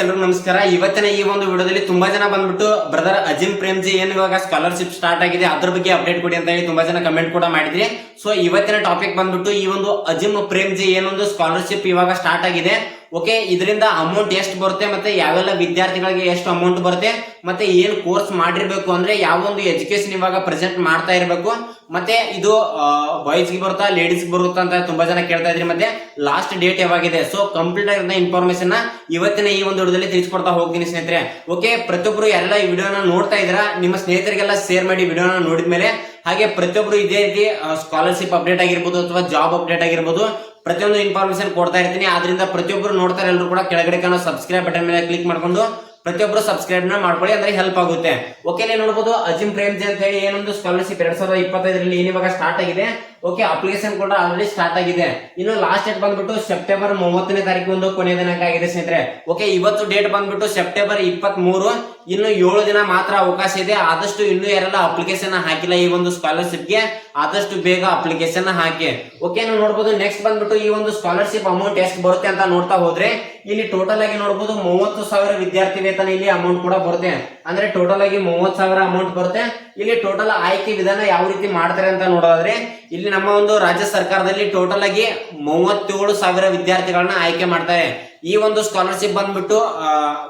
salir ನಮಸ್ಕಾರ. ಇವತ್ತಿನ ಈ ಒಂದು ವಿಡಿಯೋದಲ್ಲಿ ತುಂಬಾ ಜನ ಬಂದ್ಬಿಟ್ಟು, ಬ್ರದರ್ ಅಜಿಮ್ ಪ್ರೇಮ್ಜಿ, ಏನು ಇವಾಗ ಸ್ಕಾಲರ್ಶಿಪ್ ಸ್ಟಾರ್ಟ್ ಆಗಿದೆ? ಅದ್ರ ಬಗ್ಗೆ ಅಪ್ಡೇಟ್ ಕೊಡಿ ಅಂತ ಹೇಳಿ ತುಂಬಾ ಜನ ಕಮೆಂಟ್ ಕೂಡ ಮಾಡಿದ್ರಿ. ಸೊ ಇವತ್ತಿನ ಟಾಪಿಕ್ ಬಂದ್ಬಿಟ್ಟು ಈ ಒಂದು ಅಜಿಮ್ ಪ್ರೇಮ್ಜಿ ಏನೊಂದು ಸ್ಕಾಲರ್ಶಿಪ್ ಇವಾಗ ಸ್ಟಾರ್ಟ್ ಆಗಿದೆ. ಓಕೆ ಇದರಿಂದ ಅಮೌಂಟ್ ಎಷ್ಟು ಬರುತ್ತೆ ಮತ್ತೆ ಯಾವೆಲ್ಲ ವಿದ್ಯಾರ್ಥಿಗಳಿಗೆ ಎಷ್ಟು ಅಮೌಂಟ್ ಬರುತ್ತೆ ಮತ್ತೆ ಏನ್ ಕೋರ್ಸ್ ಮಾಡಿರ್ಬೇಕು ಅಂದ್ರೆ ಯಾವ ಒಂದು ಎಜುಕೇಶನ್ ಇವಾಗ ಪ್ರೆಸೆಂಟ್ ಮಾಡ್ತಾ ಇರಬೇಕು. ಮತ್ತೆ ಇದು ಬಾಯ್ಸ್ಗೆ ಬರುತ್ತಾ ಲೇಡೀಸ್ಗೆ ಬರುತ್ತಾ ಅಂತ ತುಂಬಾ ಜನ ಕೇಳ್ತಾ ಇದ್ರಿ ಮತ್ತೆ ಲಾಸ್ಟ್ ಡೇಟ್ ಯಾವಾಗಿದೆ? ಸೊ ಕಂಪ್ಲೀಟ್ ಆಗಿರೋ ಇನ್ಫಾರ್ಮೇಶನ್ ಇವತ್ತಿನ ಈ ಒಂದು ತಿಳಿಸ್ಕೊಡ್ತಾ ಹೋಗ್ತೀನಿ ಸ್ನೇಹಿತರೆ. ಓಕೆ ಪ್ರತಿಯೊಬ್ಬರು ಎಲ್ಲ ಈ ವಿಡಿಯೋನ ನೋಡ್ತಾ ಇದ್ದೀರಾ, ನಿಮ್ಮ ಸ್ನೇಹಿತರಿಗೆಲ್ಲ ಶೇರ್ ಮಾಡಿ ವಿಡಿಯೋನ ನೋಡಿದ ಮೇಲೆ ಹಾಗೆ ಪ್ರತಿಯೊಬ್ಬರು ಇದೇ ರೀತಿ ಸ್ಕಾಲರ್ಶಿಪ್ ಅಪ್ಡೇಟ್ ಆಗಿರ್ಬೋದು ಅಥವಾ ಜಾಬ್ ಅಪ್ಡೇಟ್ ಆಗಿರ್ಬೋದು, ಪ್ರತಿಯೊಂದು ಇನ್ಫಾರ್ಮೇಶನ್ ಕೊಡ್ತಾ ಇರ್ತೀನಿ. ಆದ್ರಿಂದ ಪ್ರತಿಯೊಬ್ಬರು ನೋಡ್ತಾರೆ ಎಲ್ಲರೂ ಕೂಡ ಕೆಳಗಡೆ ಕಾಣೋ ಸಬ್ಸ್ಕ್ರೈಬ್ ಬಟನ್ ಮೇಲೆ ಕ್ಲಿಕ್ ಮಾಡ್ಕೊಂಡು ಪ್ರತಿಯೊಬ್ಬರು ಸಬ್ಸ್ಕ್ರೈಬ್ನ ಮಾಡ್ಕೊಳ್ಳಿ ಅಂದ್ರೆ ಹೆಲ್ಪ್ ಆಗುತ್ತೆ. ಓಕೆ ನೋಡ್ಬೋದು, ಅಜಿಮ್ ಪ್ರೇಮ್ಜಿ ಅಂತ ಹೇಳಿ ಏನೊಂದು ಸ್ಕಾಲರ್ಶಿಪ್ ಎರಡ್ ಸಾವಿರದ ಇಪ್ಪತ್ತೈದರಲ್ಲಿ ಏನಿವಾಗ ಸ್ಟಾರ್ಟ್ ಆಗಿದೆ. ಓಕೆ ಅಪ್ಲಿಕೇಶನ್ ಕೂಡ ಆಲ್ರೆಡಿ ಸ್ಟಾರ್ಟ್ ಆಗಿದೆ. ಇನ್ನು ಲಾಸ್ಟ್ ಡೇಟ್ ಬಂದ್ಬಿಟ್ಟು ಸೆಪ್ಟೆಂಬರ್ ಮೂವತ್ತನೇ ತಾರೀಕು ಒಂದು ಕೊನೆಯ ದಿನಾಂಕ ಆಗಿದೆ ಸ್ನೇಹಿತರೆ. ಓಕೆ ಇವತ್ತು ಡೇಟ್ ಬಂದ್ಬಿಟ್ಟು ಸೆಪ್ಟೆಂಬರ್ ಇಪ್ಪತ್ತ್ ಮೂರು ಇನ್ನು ಏಳು ದಿನ ಮಾತ್ರ ಅವಕಾಶ ಇದೆ. ಆದಷ್ಟು ಇನ್ನು ಯಾರೆಲ್ಲ ಅಪ್ಲಿಕೇಶನ್ ಹಾಕಿಲ್ಲ ಈ ಒಂದು ಸ್ಕಾಲರ್ಶಿಪ್ಗೆ, ಆದಷ್ಟು ಬೇಗ ಅಪ್ಲಿಕೇಶನ್ ಹಾಕಿ. ಓಕೆ ನಾವು ನೋಡಬಹುದು ನೆಕ್ಸ್ಟ್ ಬಂದ್ಬಿಟ್ಟು ಈ ಒಂದು ಸ್ಕಾಲರ್ಶಿಪ್ ಅಮೌಂಟ್ ಎಷ್ಟು ಬರುತ್ತೆ ಅಂತ ನೋಡ್ತಾ ಹೋದ್ರೆ, ಇಲ್ಲಿ ಟೋಟಲ್ ಆಗಿ ನೋಡಬಹುದು ಮೂವತ್ತು ಸಾವಿರ ವಿದ್ಯಾರ್ಥಿ ವೇತನ ಇಲ್ಲಿ ಅಮೌಂಟ್ ಕೂಡ ಬರುತ್ತೆ. ಅಂದ್ರೆ ಟೋಟಲ್ ಆಗಿ ಮೂವತ್ ಸಾವಿರ ಅಮೌಂಟ್ ಬರುತ್ತೆ. ಇಲ್ಲಿ ಟೋಟಲ್ ಆಯ್ಕೆ ವಿಧಾನ ಯಾವ ರೀತಿ ಮಾಡ್ತಾರೆ ಅಂತ ನೋಡೋದಾದ್ರೆ, ಇಲ್ಲಿ ನಮ್ಮ ಒಂದು ರಾಜ್ಯ ಸರ್ಕಾರದಲ್ಲಿ ಟೋಟಲ್ ಆಗಿ ಮೂವತ್ತೇಳು ಸಾವಿರ ವಿದ್ಯಾರ್ಥಿಗಳನ್ನ ಆಯ್ಕೆ ಮಾಡ್ತಾರೆ. ಈ ಒಂದು ಸ್ಕಾಲರ್ಶಿಪ್ ಬಂದ್ಬಿಟ್ಟು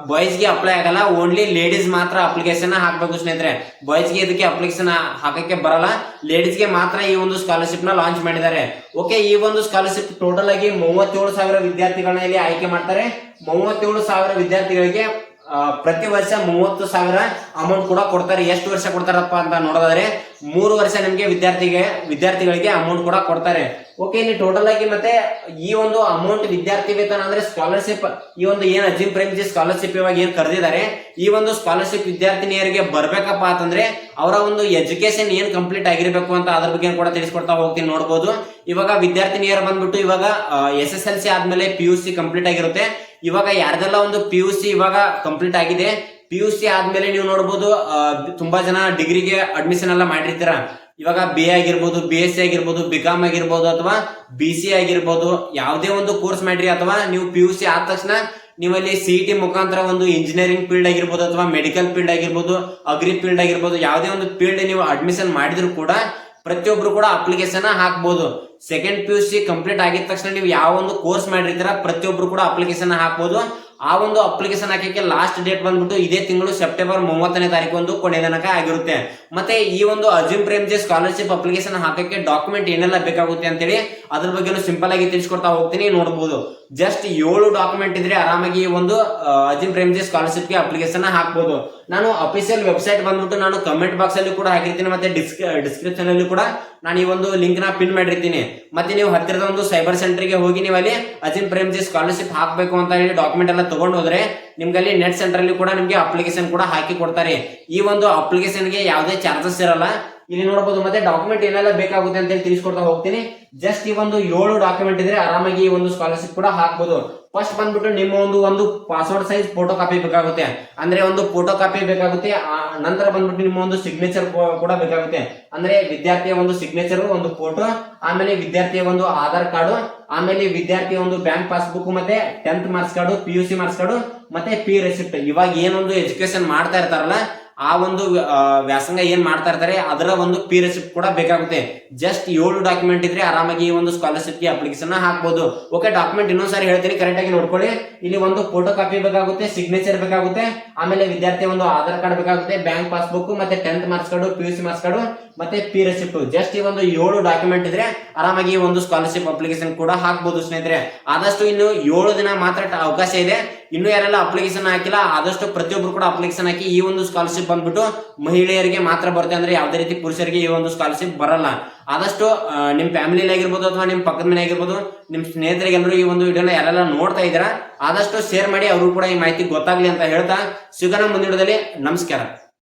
ಬಾಯ್ಸ್ಗೆ ಅಪ್ಲೈ ಆಗಲ್ಲ. ಓನ್ಲಿ ಲೇಡೀಸ್ ಮಾತ್ರ ಅಪ್ಲಿಕೇಶನ್ ಹಾಕ್ಬೇಕು ಸ್ನೇಹಿತರೆ. ಬಾಯ್ಸ್ಗೆ ಇದಕ್ಕೆ ಅಪ್ಲಿಕೇಶನ್ ಹಾಕಕ್ಕೆ ಬರಲ್ಲ. ಲೇಡೀಸ್ಗೆ ಮಾತ್ರ ಈ ಒಂದು ಸ್ಕಾಲರ್ಶಿಪ್ನ ಲಾಂಚ್ ಮಾಡಿದ್ದಾರೆ. ಓಕೆ ಈ ಒಂದು ಸ್ಕಾಲರ್ಶಿಪ್ ಟೋಟಲ್ ಆಗಿ ಮೂವತ್ತೇಳು ಸಾವಿರ ವಿದ್ಯಾರ್ಥಿಗಳನ್ನ ಇಲ್ಲಿ ಆಯ್ಕೆ ಮಾಡ್ತಾರೆ. ಮೂವತ್ತೇಳು ಸಾವಿರ ವಿದ್ಯಾರ್ಥಿಗಳಿಗೆ ಪ್ರತಿ ವರ್ಷ ಮೂವತ್ತು ಸಾವಿರ ಅಮೌಂಟ್ ಕೂಡ ಕೊಡ್ತಾರೆ. ಎಷ್ಟು ವರ್ಷ ಕೊಡ್ತಾರಪ್ಪ ಅಂತ ನೋಡೋದಾದ್ರೆ ಮೂರು ವರ್ಷ ನಿಮಗೆ ವಿದ್ಯಾರ್ಥಿಗೆ, ವಿದ್ಯಾರ್ಥಿಗಳಿಗೆ ಅಮೌಂಟ್ ಕೂಡ ಕೊಡ್ತಾರೆ. ಓಕೆ ಇಲ್ಲಿ ಟೋಟಲ್ ಆಗಿ ಮತ್ತೆ ಈ ಒಂದು ಅಮೌಂಟ್ ವಿದ್ಯಾರ್ಥಿ ವೇತನ ಅಂದ್ರೆ ಸ್ಕಾಲರ್ಶಿಪ್ ಈ ಒಂದು ಏನ್ ಅಜಿಮ್ ಪ್ರೇಮ್ಜಿ ಸ್ಕಾಲರ್ಶಿಪ್ ಇವಾಗ ಏನ್ ಕರೆದಿದ್ದಾರೆ, ಈ ಒಂದು ಸ್ಕಾಲರ್ಶಿಪ್ ವಿದ್ಯಾರ್ಥಿನಿಯರಿಗೆ ಬರ್ಬೇಕಪ್ಪ ಅಂತಂದ್ರೆ ಅವರ ಒಂದು ಎಜುಕೇಶನ್ ಏನ್ ಕಂಪ್ಲೀಟ್ ಆಗಿರ್ಬೇಕು ಅಂತ ಅದ್ರ ಬಗ್ಗೆ ಕೂಡ ತಿಳಿಸ್ಕೊಡ್ತಾ ಹೋಗ್ತೀನಿ, ನೋಡ್ಬೋದು. ಇವಾಗ ವಿದ್ಯಾರ್ಥಿನಿಯರು ಬಂದ್ಬಿಟ್ಟು ಇವಾಗ ಎಸ್ ಎಸ್ ಎಲ್ ಸಿ ಆದ್ಮೇಲೆ ಪಿ ಯು ಸಿ ಕಂಪ್ಲೀಟ್ ಆಗಿರುತ್ತೆ. ಇವಾಗ ಯಾರ್ದೆಲ್ಲ ಒಂದು ಪಿ ಯು ಸಿ ಇವಾಗ ಕಂಪ್ಲೀಟ್ ಆಗಿದೆ ಪಿ ಯು ಸಿ ಆದ್ಮೇಲೆ ನೀವು ನೋಡ್ಬೋದು ತುಂಬಾ ಜನ ಡಿಗ್ರಿಗೆ ಅಡ್ಮಿಷನ್ ಎಲ್ಲ ಮಾಡಿರ್ತೀರ. ಇವಾಗ ಬಿ ಎ ಆಗಿರ್ಬೋದು ಬಿ ಎಸ್ ಸಿ ಆಗಿರ್ಬೋದು ಬಿ ಕಾಮ್ ಆಗಿರ್ಬೋದು ಅಥವಾ ಬಿ ಸಿ ಆಗಿರ್ಬೋದು, ಯಾವುದೇ ಒಂದು ಕೋರ್ಸ್ ಮಾಡ್ರಿ ಅಥವಾ ನೀವು ಪಿ ಯು ಸಿ ಆದ ತಕ್ಷಣ ನೀವಲ್ಲಿ ಸಿ ಟಿ ಮುಖಾಂತರ ಒಂದು ಇಂಜಿನಿಯರಿಂಗ್ ಫೀಲ್ಡ್ ಆಗಿರ್ಬೋದು ಅಥವಾ ಮೆಡಿಕಲ್ ಫೀಲ್ಡ್ ಆಗಿರ್ಬೋದು ಅಗ್ರಿ ಫೀಲ್ಡ್ ಆಗಿರ್ಬೋದು, ಯಾವುದೇ ಒಂದು ಫೀಲ್ಡ್ ನೀವು ಅಡ್ಮಿಷನ್ ಮಾಡಿದ್ರು ಕೂಡ ಪ್ರತಿಯೊಬ್ರು ಕೂಡ ಅಪ್ಲಿಕೇಶನ್ ಹಾಕ್ಬೋದು. Second P U C complete ಆಗಿದ ತಕ್ಷಣ ನೀವು ಯಾವ ಒಂದು ಕೋರ್ಸ್ ಮಾಡಿರ್ತೀರ, ಪ್ರತಿಯೊಬ್ರು ಕೂಡ ಅಪ್ಲಿಕೇಶನ್ ಹಾಕ್ಬೋದು. ಆ ಒಂದು ಅಪ್ಲಿಕೇಶನ್ ಹಾಕಕ್ಕೆ ಲಾಸ್ಟ್ ಡೇಟ್ ಬಂದ್ಬಿಟ್ಟು ಇದೇ ತಿಂಗಳು ಸೆಪ್ಟೆಂಬರ್ ಮೂವತ್ತನೇ ತಾರೀಕು ಒಂದು ಕೊನೆ ತನಕ ಆಗಿರುತ್ತೆ. ಮತ್ತೆ ಈ ಒಂದು ಅಜಿಮ್ ಪ್ರೇಮ್ಜಿ ಸ್ಕಾಲರ್ಶಿಪ್ ಅಪ್ಲಿಕೇಶನ್ ಹಾಕಕ್ಕೆ ಡಾಕ್ಯುಮೆಂಟ್ ಏನೆಲ್ಲ ಬೇಕಾಗುತ್ತೆ ಅಂತೇಳಿ ಅದ್ರ ಬಗ್ಗೆ ಸಿಂಪಲ್ ಆಗಿ ತಿಳಿಸ್ಕೊಡ್ತಾ ಹೋಗ್ತೀನಿ ನೋಡಬಹುದು ಜಸ್ಟ್ ಏಳು ಡಾಕ್ಯುಮೆಂಟ್ ಇದ್ರೆ ಆರಾಮಾಗಿ ಈ ಒಂದು ಅರ್ಜುನ್ ಪ್ರೇಮ್ಜಿ ಸ್ಕಾಲರ್ಶಿಪ್ಗೆ ಅಪ್ಲಿಕೇಶನ್ ಹಾಕ್ಬೋದು. ನಾನು ಅಫಿಷಿಯಲ್ ವೆಬ್ಸೈಟ್ ಬಂದ್ಬಿಟ್ಟು ನಾನು ಕಮೆಂಟ್ ಬಾಕ್ಸ್ ಅಲ್ಲಿ ಕೂಡ ಹಾಕಿರ್ತೀನಿ, ಮತ್ತೆ ಡಿಸ್ಕ್ರಿಪ್ಷನ್ ಅಲ್ಲಿ ಕೂಡ ನಾನು ಈ ಒಂದು ಲಿಂಕ್ನ ಪಿನ್ ಮಾಡಿರ್ತೀನಿ. ಮತ್ತೆ ನೀವು ಹತ್ತಿರದ ಒಂದು ಸೈಬರ್ ಸೆಂಟರ್ಗೆ ಹೋಗಿ ನೀವು ಅಲ್ಲಿ ಅಜಿನ್ ಪ್ರೇಮ್ಜಿ ಸ್ಕಾಲರ್ಶಿಪ್ ಹಾಕಬೇಕು ಅಂತ ಹೇಳಿ ಡಾಕ್ಯುಮೆಂಟ್ ಎಲ್ಲ ತಗೊಂಡು ಹೋದ್ರೆ ನಿಮ್ಗೆ ಅಲ್ಲಿ ನೆಟ್ ಸೆಂಟರ್ ಅಲ್ಲಿ ಕೂಡ ನಿಮ್ಗೆ ಅಪ್ಲಿಕೇಶನ್ ಕೂಡ ಹಾಕಿ ಕೊಡ್ತಾರೆ. ಈ ಒಂದು ಅಪ್ಲಿಕೇಶನ್ಗೆ ಯಾವುದೇ ಚಾರ್ಜಸ್ ಇರಲ್ಲ. ಇಲ್ಲಿ ನೋಡಬಹುದು ಮತ್ತೆ ಡಾಕ್ಯುಮೆಂಟ್ ಏನೆಲ್ಲ ಬೇಕಾಗುತ್ತೆ ಅಂತ ಹೇಳಿ ತಿಳಿಸ್ಕೊಡ್ತಾ ಹೋಗ್ತೀನಿ. ಜಸ್ಟ್ ಈ ಒಂದು ಏಳು ಡಾಕ್ಯುಮೆಂಟ್ ಇದ್ರೆ ಆರಾಮಾಗಿ ಈ ಒಂದು ಸ್ಕಾಲರ್ಶಿಪ್ ಕೂಡ ಹಾಕ್ಬಹುದು ಫಸ್ಟ್ ಬಂದ್ಬಿಟ್ಟು ನಿಮ್ಮ ಒಂದು ಒಂದು ಪಾಸ್ವರ್ಡ್ ಸೈಜ್ ಫೋಟೋ ಕಾಪಿ ಬೇಕಾಗುತ್ತೆ. ಅಂದ್ರೆ ಒಂದು ಫೋಟೋ ಕಾಪಿ ಬೇಕಾಗುತ್ತೆ ನಂತರ ಬಂದ್ಬಿಟ್ಟು ನಿಮ್ಮ ಒಂದು ಸಿಗ್ನೇಚರ್ ಕೂಡ ಬೇಕಾಗುತ್ತೆ. ಅಂದ್ರೆ ವಿದ್ಯಾರ್ಥಿಯ ಒಂದು ಸಿಗ್ನೇಚರ್ ಒಂದು ಫೋಟೋ ಆಮೇಲೆ ವಿದ್ಯಾರ್ಥಿಯ ಒಂದು ಆಧಾರ್ ಕಾರ್ಡು, ಆಮೇಲೆ ವಿದ್ಯಾರ್ಥಿಯ ಒಂದು ಬ್ಯಾಂಕ್ ಪಾಸ್ಬುಕ್ ಮತ್ತೆ tenth marks card P U C marks card ಮತ್ತೆ ಪಿ ರೆಸಿಪ್ಟ್ ಇವಾಗ ಏನೊಂದು ಎಜುಕೇಶನ್ ಮಾಡ್ತಾ ಇರ್ತಾರಲ್ಲ ಆ ಒಂದು ವ್ಯಾಸಂಗ ಏನ್ ಮಾಡ್ತಾ ಇರ್ತಾರೆ, ಅದರ ಒಂದು ಪಿ ಕೂಡ ಬೇಕಾಗುತ್ತೆ. ಜಸ್ಟ್ ಏಳು ಡಾಕ್ಯುಮೆಂಟ್ ಇದ್ರೆ ಆರಾಮಾಗಿ ಈ ಒಂದು ಸ್ಕಾಲರ್ಶಿಪ್ಗೆ ಅಪ್ಲಿಕೇಶನ್ ಹಾಕ್ಬೋದು. ಓಕೆ ಡಾಕ್ಯುಮೆಂಟ್ ಇನ್ನೊಂದ್ಸಾರಿ ಹೇಳ್ತೀನಿ ಕರೆಕ್ಟ್ ಆಗಿ ನೋಡ್ಕೊಳ್ಳಿ. ಇಲ್ಲಿ ಒಂದು ಫೋಟೋ ಕಾಪಿ ಬೇಕಾಗುತ್ತೆ ಸಿಗ್ನೇಚರ್ ಬೇಕಾಗುತ್ತೆ. ಆಮೇಲೆ ವಿದ್ಯಾರ್ಥಿ ಒಂದು ಆಧಾರ್ ಕಾರ್ಡ್ ಬೇಕಾಗುತ್ತೆ ಬ್ಯಾಂಕ್ ಪಾಸ್ಬುಕ್ ಮತ್ತೆ tenth marks card P U C marks card ಮತ್ತೆ ಪಿ ರೆಸಿಪ್ಟ್ ಜಸ್ಟ್ ಈ ಒಂದು ಏಳು ಡಾಕ್ಯುಮೆಂಟ್ ಇದ್ರೆ ಆರಾಮಾಗಿ ಒಂದು ಸ್ಕಾಲರ್ಶಿಪ್ ಅಪ್ಲಿಕೇಶನ್ ಕೂಡ ಹಾಕ್ಬೋದು ಸ್ನೇಹಿತರೆ. ಆದಷ್ಟು ಇನ್ನು ಏಳು ದಿನ ಮಾತ್ರ ಅವಕಾಶ ಇದೆ. ಇನ್ನು ಯಾರೆಲ್ಲ ಅಪ್ಲಿಕೇಶನ್ ಹಾಕಿಲ್ಲ, ಆದಷ್ಟು ಪ್ರತಿಯೊಬ್ರು ಕೂಡ ಅಪ್ಲಿಕೇಶನ್ ಹಾಕಿ ಈ ಒಂದು ಸ್ಕಾಲರ್ಶಿಪ್ ಬಂದ್ಬಿಟ್ಟು ಮಹಿಳೆಯರಿಗೆ ಮಾತ್ರ ಬರುತ್ತೆ ಅಂದ್ರೆ ಯಾವುದೇ ರೀತಿ ಪುರುಷರಿಗೆ ಈ ಒಂದು ಸ್ಕಾಲರ್ಶಿಪ್ ಬರಲ್ಲ. ಆದಷ್ಟು ನಿಮ್ ಫ್ಯಾಮಿಲಿ ಆಗಿರ್ಬೋದು ಅಥವಾ ನಿಮ್ ಪಕ್ಕದ ಮನೆ ಆಗಿರ್ಬೋದು, ನಿಮ್ ಸ್ನೇಹಿತರಿಗೆ ಎಲ್ಲರೂ ಈ ಒಂದು ವಿಡಿಯೋನ ಯಾರೆಲ್ಲ ನೋಡ್ತಾ ಇದ್ದೀರಾ, ಆದಷ್ಟು ಶೇರ್ ಮಾಡಿ ಅವರು ಕೂಡ ಈ ಮಾಹಿತಿ ಗೊತ್ತಾಗ್ಲಿ ಅಂತ ಹೇಳ್ತಾ, ಸಿಗೋಣ ಮುಂದಿನದಲ್ಲಿ ನಮಸ್ಕಾರ.